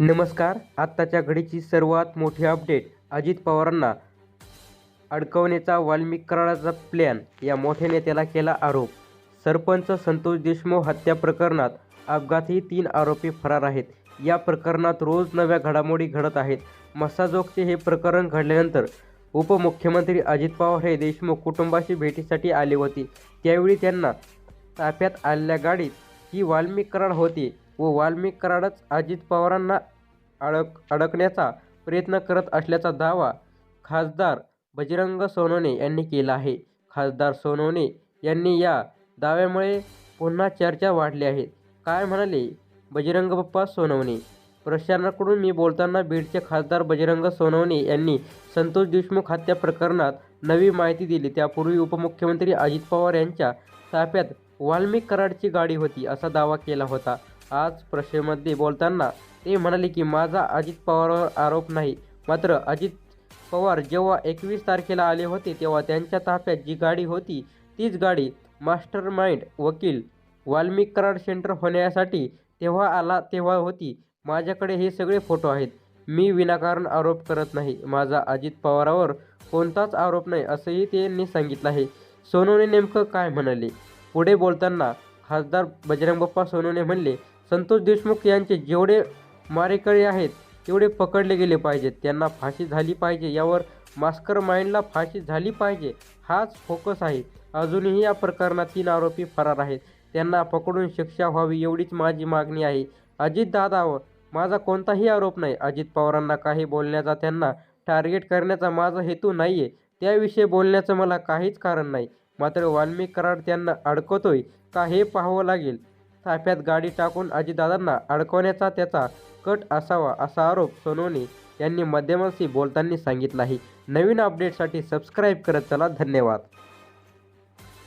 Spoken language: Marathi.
नमस्कार. आत्ताच्या घडीची सर्वात मोठी अपडेट अजित पवारांना अडकवण्याचा वाल्मिक कराडाचा प्लॅन या मोठ्या नेत्याला केला आरोप. सरपंच संतोष देशमुख हत्या प्रकरणात अपघाती तीन आरोपी फरार आहेत. या प्रकरणात रोज नव्या घडामोडी घडत आहेत. मसाजोगचे हे प्रकरण घडल्यानंतर उपमुख्यमंत्री अजित पवार हे देशमुख कुटुंबाशी भेटीसाठी आले होते. त्यावेळी त्यांना ताफ्यात आलेल्या गाडीत ही वाल्मिक कराड होती. व वाल्मिक कराडच अजित पवारांना अडक अडकण्याचा प्रयत्न करत असल्याचा दावा खासदार बजरंग सोनवणे यांनी केला आहे. खासदार सोनवणे यांनी या दाव्यामुळे पुन्हा चर्चा वाढली आहे. काय म्हणाले बजरंग बाप्पा सोनवणे? प्रशासनाकडून मी बोलताना बीडचे खासदार बजरंग सोनवणे यांनी संतोष देशमुख हत्या प्रकरणात नवी माहिती दिली. त्यापूर्वी उपमुख्यमंत्री अजित पवार यांच्या ताफ्यात वाल्मिक कराडची गाडी होती असा दावा केला होता. आज प्रश्नेमध्ये बोलताना ते म्हणाले की माझा अजित पवारवर आरोप नाही. मात्र अजित पवार जेव्हा एकवीस तारखेला आले होते तेव्हा त्यांच्या ताफ्यात जी गाडी होती तीच गाडी मास्टर माइंड वकील वाल्मिक कराड सेंटर होण्यासाठी तेव्हा आला तेव्हा होती. माझ्याकडे हे सगळे फोटो आहेत. मी विनाकारण आरोप करत नाही. माझा अजित पवारावर कोणताच आरोप नाही असंही त्यांनी सांगितलं आहे. सोनूने नेमकं काय म्हणाले? पुढे बोलताना खासदार बजरंग बाप्पा सोनूने म्हणले संतोष देशमुख यांचे जेवढे मारेकरी आहेत तेवढे पकडले गेले पाहिजेत. त्यांना फाशी झाली पाहिजे यावर मास्कर माइंडला फाशी झाली पाहिजे हाच फोकस आहे. अजूनही या प्रकरणात तीन आरोपी फरार आहेत. त्यांना पकडून शिक्षा व्हावी एवढीच माझी मागणी आहे. अजित दादा माझा कोणताही आरोप नाही. अजित पवारांना काही बोलण्याचा त्यांना टार्गेट करण्याचा माझा हेतू नाही आहे त्याविषयी बोलण्याचं मला काहीच कारण नाही. मात्र वाल्मिक कराड त्यांना अडकवतोय का हे पाहावं लागेल. ताफ्यात गाडी टाकून अजितदादांना अडकवण्याचा त्याचा कट असावा असा आरोप सोनवणे यांनी माध्यमांशी बोलताना सांगितला आहे नवीन अपडेटसाठी सबस्क्राईब करत चला. धन्यवाद.